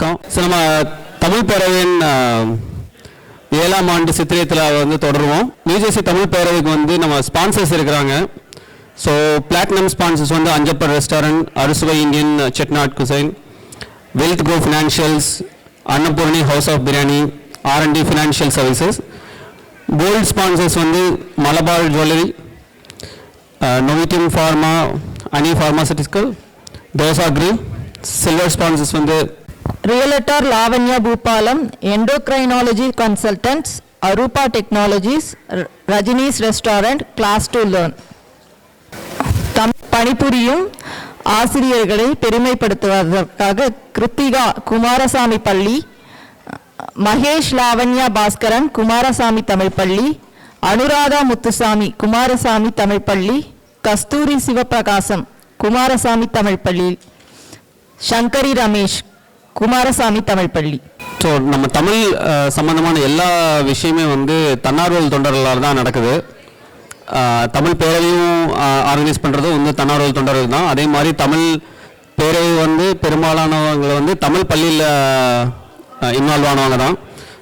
வணக்கம் ஸோ நம்ம தமிழ் பேரவையின் ஏழாம் ஆண்டு சித்திரத்தில் வந்து தொடருவோம். நியூஜெர்சி தமிழ் பேரவைக்கு வந்து நம்ம ஸ்பான்சர்ஸ் இருக்கிறாங்க. ஸோ பிளாட்டினம் ஸ்பான்சர்ஸ் வந்து Anjappar restaurant Arusuvai Indian Chettinad cuisine wealth grow financials Annapoorni house of biryani RND financial services gold sponsors வந்து Malabar jewellery Novitium pharma ANI pharmaceuticals Dosa Giri silver sponsors வந்து realtor Lavanya Boopalam endocrinology consultants Aruba technologies Rajini's restaurant class to learn தம் பணிபுரியும் ஆசிரியர்களை பெருமைப்படுத்துவதற்காக கிருத்திகா குமாரசாமி பள்ளி மகேஷ் லாவண்யா பாஸ்கரன் குமாரசாமி தமிழ் பள்ளி அனுராதா முத்துசாமி குமாரசாமி தமிழ் பள்ளி கஸ்தூரி சிவபிரகாசம் குமாரசாமி தமிழ் பள்ளி சங்கரி ரமேஷ் குமாரசாமி தமிழ் பள்ளி. So நம்ம தமிழ் சம்மந்தமான சம்பந்தமான எல்லா விஷயமே வந்து தன்னார்வல் தொண்டர்களால் தான் நடக்குது. தமிழ் பேரவையும் ஆர்கனைஸ் பண்ணுறதும் வந்து தன்னார்வல் தொண்டர்கள் தான். அதே மாதிரி தமிழ் பேரவை வந்து பெரும்பாலானவங்களை வந்து தமிழ் பள்ளியில் இன்வால்வ் ஆனவங்க தான்.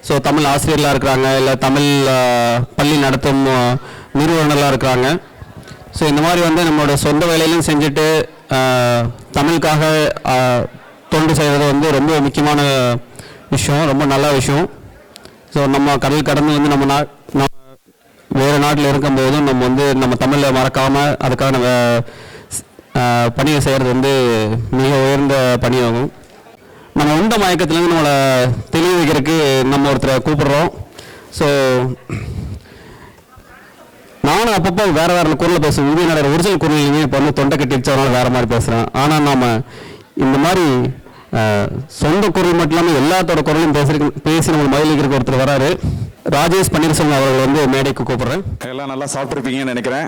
ஸோ தமிழ் ஆசிரியர்களாக இருக்கிறாங்க இல்லை தமிழ் பள்ளி நடத்தும் நிறுவனர்களாக இருக்கிறாங்க. ஸோ இந்த மாதிரி வந்து நம்மளோட சொந்த வேலையிலும் செஞ்சுட்டு தமிழுக்காக தொண்டு செய்கிறது வந்து ரொம்ப முக்கியமான விஷயம் ரொம்ப நல்ல விஷயம். ஸோ நம்ம கடல் கடந்து வந்து நம்ம நா நம்ம வேறு நாட்டில் இருக்கும்போதும் நம்ம வந்து நம்ம தமிழை மறக்காமல் அதுக்கான பணியை செய்கிறது வந்து மிக உயர்ந்த பணியாகும். நம்ம உண்ட மயக்கத்துலேருந்து நம்மளை தெளிவு வைக்கிறதுக்கு நம்ம ஒருத்தரை கூப்பிடுறோம். ஸோ நானும் அப்பப்போ வேறு வேறு குரலில் பேசுவேன். உறுதியினரோட ஒரிஜினல் குரலையுமே இப்போ வந்து தொண்டை கட்டி வச்சவனால வேறு மாதிரி பேசுகிறேன் ஆனால் நம்ம இந்த மாதிரி சொந்த குரல் மட்டும் இல்லாமல் எல்லாத்தோட குரலும் பேசி பேசி நம்ம மகிழ்ச்சிக்கு ஒருத்தர் வராரு. ராஜேஷ் பன்னீர்செல்வம் அவர்கள் வந்து மேடைக்கு கூப்பிடுறேன். எல்லாம் நல்லா சாப்பிட்ருப்பீங்கன்னு நினைக்கிறேன்.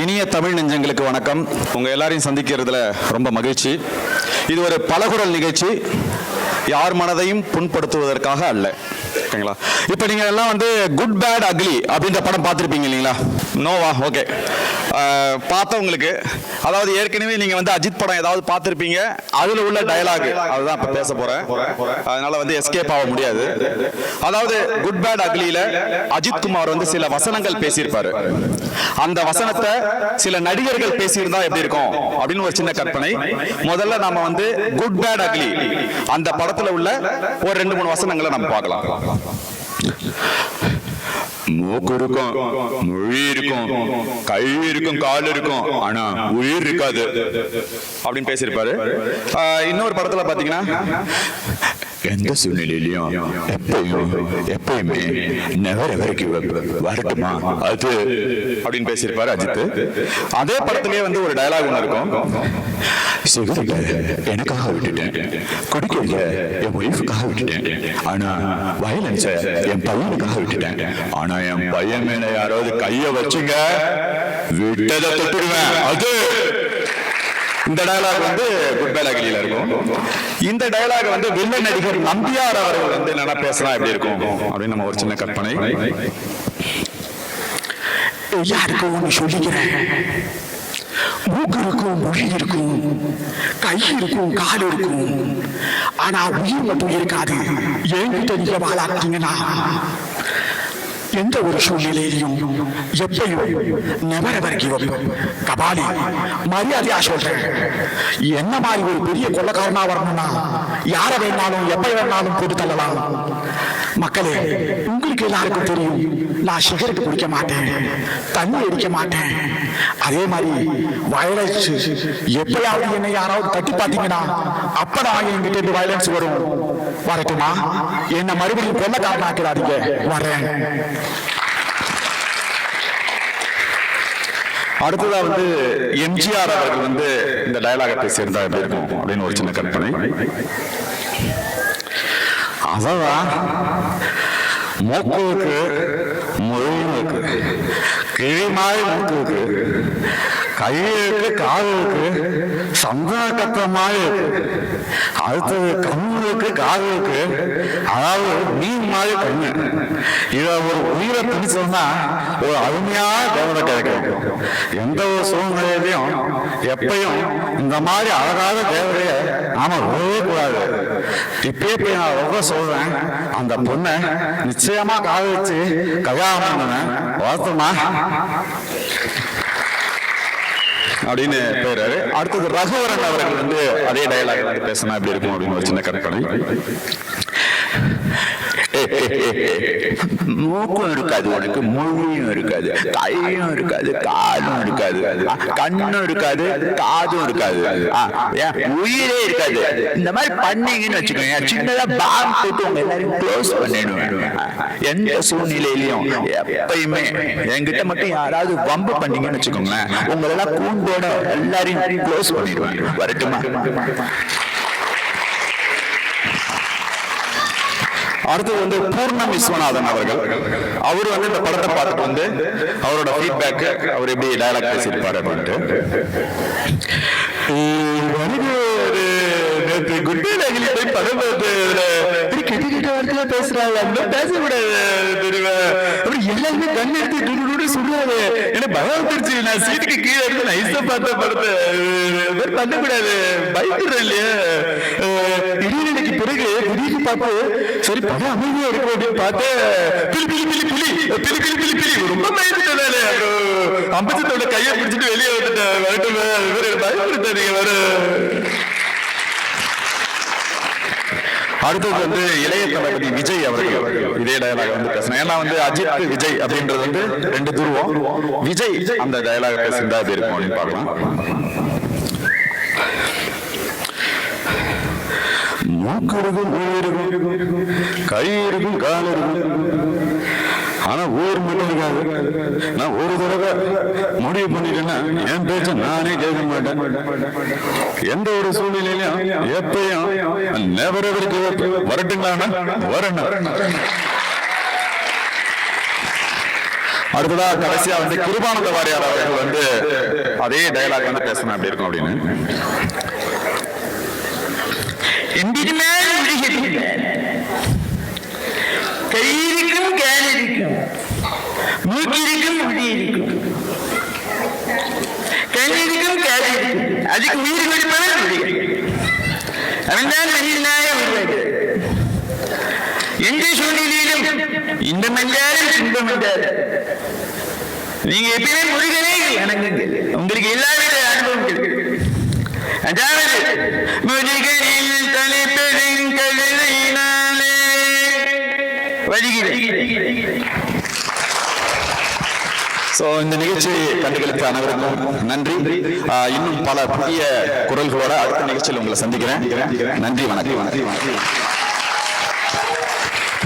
இனிய தமிழ் நெஞ்சங்களுக்கு வணக்கம். உங்கள் எல்லாரையும் சந்திக்கிறதுல ரொம்ப மகிழ்ச்சி. இது ஒரு பலகுரல் நிகழ்ச்சி. யார் மனதையும் புண்படுத்துவதற்காக அல்ல. ஓகேங்களா? இப்போ நீங்கள் எல்லாம் வந்து குட் பேட் அக்லி அப்படின்ற படம் பார்த்துருப்பீங்க இல்லைங்களா? நோவா ஓகே. பார்த்தவங்களுக்கு அதாவது ஏற்கனவே நீங்க வந்து அஜித் படம் ஏதாவது பார்த்துருப்பீங்க அதுல உள்ள டயலாக் அதுதான் இப்போ பேச போறேன். அதனால வந்து எஸ்கேப் ஆக முடியாது. அதாவது குட் பேட் அக்லியில அஜித் குமார் வந்து சில வசனங்கள் பேசியிருப்பாரு. அந்த வசனத்தை சில நடிகர்கள் பேசியிருந்தா எப்படி இருக்கும்? அப்படின்னு ஒரு சின்ன கற்பனை. முதல்ல நாம வந்து குட் பேட் அக்லி அந்த படத்துல உள்ள ஒரு ரெண்டு மூணு வசனங்களை நம்ம பார்க்கலாம். மூக்கு இருக்கும் மொழி இருக்கும் கை இருக்கும் கால் இருக்கும் ஆனா உயிர் இருக்காது. அப்படின்னு பேசியிருப்பாரு. ஆஹ் இன்னொரு படத்துல பாத்தீங்கன்னா எந்த சூழ்நிலையிலையும் எப்பயும் எப்பயுமே நெவர் எவருக்கு வரட்டுமா அது அப்படின்னு பேசியிருப்பாரு அஜித் அதே படத்திலேயே வந்து ஒரு டயலாக் ஒன்று இருக்கும் சிகரெட்டை எனக்காக விட்டுட்டேன் குடிக்கிறத என் ஒய்ஃபுக்காக விட்டுட்டேன் ஆனா வயலன்ஸை என் பையனுக்காக விட்டுட்டேன் ஆனா என் பையன் மேல யாராவது கையை வச்சுங்க விட்டதை தொட்டுடுவேன் அது இந்த டயலாக் வந்து குட் பேலாகிலியில இருக்கும். இந்த டயலாக் வந்து வில்ல நடிகர் நம்பியார் அவர்கள் வந்து என்னன்னா பேசலாம் எப்படி இருக்கும்? அப்படின்னு நம்ம ஒரு சின்ன கற்பனை. யாருக்கும் ஒன்று சொல்லிக்கிறேன். மூக்கு இருக்கும் மொழி இருக்கும். கை இருக்கும் கால் இருக்கும். ஆனா உயிர் மட்டும் இருக்காது. என்கிட்ட நீங்க வாழாட்டீங்கன்னா எந்த ஒரு சூழ்நிலையிலையும் எப்பையும் never ever give up Kabali மரியாதையா சொல்றேன் என்ன மாதிரி ஒரு பெரிய கொள்ளக்காரனா வரணும்னா யார வேணாலும் எப்ப வேணாலும் போட்டு தள்ளலாம் மக்களே உங்களுக்கு எல்லாருக்கும் தெரியும் நான் சிகரெட் குடிக்க மாட்டேன் தண்ணி அடிக்க மாட்டேன் அதே மாதிரி வயலன்ஸ் எப்பயாவது என்னை யாராவது தட்டி பார்த்தீங்கன்னா அப்பதான் என்கிட்ட இருந்து வயலன்ஸ் வரும் வரட்டுமா? என்ன மறுபடியும் கொள்ளக்காரனாக்கிறாதீங்க வரேன். அடுத்ததா வந்து எம்ஜிஆர் அவர்கள் வந்து இந்த டயலாக பேசியிருந்தா எப்படி இருக்கும் அப்படின்னு ஒரு சின்ன கற்பனை. அதான் மூக்குக்கு மொழியும் இருக்கு கிழி மாதிரி மூக்கு கையெழுத்து காதலுக்கு இருக்கு மாதிரி அடுத்தது கண்ணுக்கு காதலுக்கு அதாவது மீன் மாதிரி கண்ணு. இத ஒரு உயிரை பிடிச்சோம்னா ஒரு அருமையான தேவதை கிடைக்கும். எந்த ஒரு சூழ்நிலையிலையும் எப்பயும் இந்த மாதிரி அழகான தேவதைய நாம விடவே கூடாது. இப்பயே போய் நான் ரொம்ப சொல்றேன் அந்த பொண்ணை நிச்சயமா காதலிச்சு கல்யாணம் பண்ணுவேன் வாழ்த்துமா அப்படின்னு பேரு அடுத்தது ரகுவரன் அவர்கள் வந்து அதே டயலாக் பேசினா எப்படி இருக்கும் அப்படின்னு ஒரு சின்ன கற்பனை. மூக்கும் இருக்காது உனக்கு மொழியும் இருக்காது கையும் இருக்காது காலும் இருக்காது கண்ணும் இருக்காது காதும் இருக்காது. உயிரே இருக்காது. இந்த மாதிரி பண்ணீங்கன்னு வச்சுக்கோங்க. சின்னதா பாம் போட்டு உங்க எல்லாரும் க்ளோஸ் பண்ணிடுவேன். எந்த சூழ்நிலையிலையும் எப்பயுமே என்கிட்ட மட்டும் யாராவது வம்பு பண்ணீங்கன்னு வச்சுக்கோங்களேன். உங்களெல்லாம் கூண்டோட எல்லாரையும் க்ளோஸ் பண்ணிடுவேன். வரட்டுமா? அடுத்தது வந்து பூர்ணம் விஸ்வநாதன் அவர்கள். அவர் வந்து இந்த படத்தை பார்த்துட்டு வந்து அவரோட ஃபீட்பேக் அவர் எப்படி டயலாக் பேசியிருப்பாரு அப்படின்ட்டு. நேற்று போய் படம் பார்த்து பேசுறாங்க. அந்த பேசக்கூடாது தெரியுமா? எல்லாருமே கண் எடுத்து சொல்றாரு என்ன பயம் வந்துருச்சு. நான் சீட்டுக்கு கீழே எடுத்து நைஸா பார்த்த படத்தை பண்ணக்கூடாது. பயப்படுறேன் இல்லையா? இடைவெளிக்கு பிறகு திடீர்னு பார்த்து சரி படம் அமைதியா இருக்கும் அப்படின்னு பார்த்து பிலி பிலி பிலி பிலி பிலி பிலி பிலி பிலி ரொம்ப பயந்துட்டேன் நானு அப்புறம் அம்பச்சத்தோட கையை பிடிச்சிட்டு வெளியே வந்துட்டேன். வரட்டும் பயப்படுத்த நீங்க வர அடுத்தது வந்து இளைய தளபதி விஜய் அவர்கள். இதே டயலாக வந்து பேசணும் ஏன்னா வந்து அஜித் விஜய் அப்படின்றது வந்து ரெண்டு துருவம். விஜய் அந்த டயலாக பேசுறதா எப்படி இருக்கும் அப்படின்னு பார்க்கலாம். மூக்கு உயிருக்கும் மூளை இருக்கும் கை இருக்கும் கால் இருக்கும் ஆனா ஊர் மட்டும் இருக்காது. நான் ஒரு தடவை முடிவு பண்ணிட்டேன்னா என் பேச்ச நானே கேட்க மாட்டேன். எந்த ஒரு சூழ்நிலையிலும் எப்பயும் நெவர் எவர் வரட்டுங்களா வரணும் அடுத்ததா கடைசியா வந்து கிருபானந்த வாரியார் அவர்கள் வந்து அதே டயலாக் வந்து பேசணும். அப்படி இருக்கும் அப்படின்னு. എന്തിനുമേൽ വിളിച്ചിട്ടില്ല കയ്യിരിക്കും കാലിരിക്കും മൂക്കിരിക്കും മുടിയിരിക്കും കയ്യിരിക്കും കാലിരിക്കും അതിക്ക് ഉയിരി കൊടുപ്പവൻ വിളിക്കും അവൻതാൻ മനുഷ്യനായ ഉള്ളത് எந்த சூழ்நிலையிலும் இந்த மஞ்சாரம் இந்த மஞ்சாரம் நீங்க எப்பயுமே முருகனே வணங்குங்கள் உங்களுக்கு எல்லாவித முருகனில் தலைப்பெருங்கழுதையினாலே வருகிறேன் சோ இந்த நிகழ்ச்சியை கண்டுகளித்த அனைவருக்கும் நன்றி. இன்னும் பல புதிய குரல்களோட அடுத்த நிகழ்ச்சியில் உங்களை சந்திக்கிறேன். நன்றி வணக்கம். வணக்கம்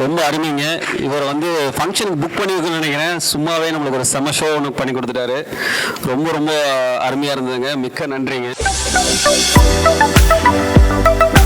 ரொம்ப அருமைங்க. இவர் வந்து ஃபங்க்ஷன் புக் பண்ணியிருக்குன்னு நினைக்கிறேன். சும்மாவே நம்மளுக்கு ஒரு செம ஷோ ஒன்று பண்ணி கொடுத்துட்டாரு. ரொம்ப ரொம்ப அருமையாக இருந்ததுங்க. மிக்க நன்றிங்க. Thank you.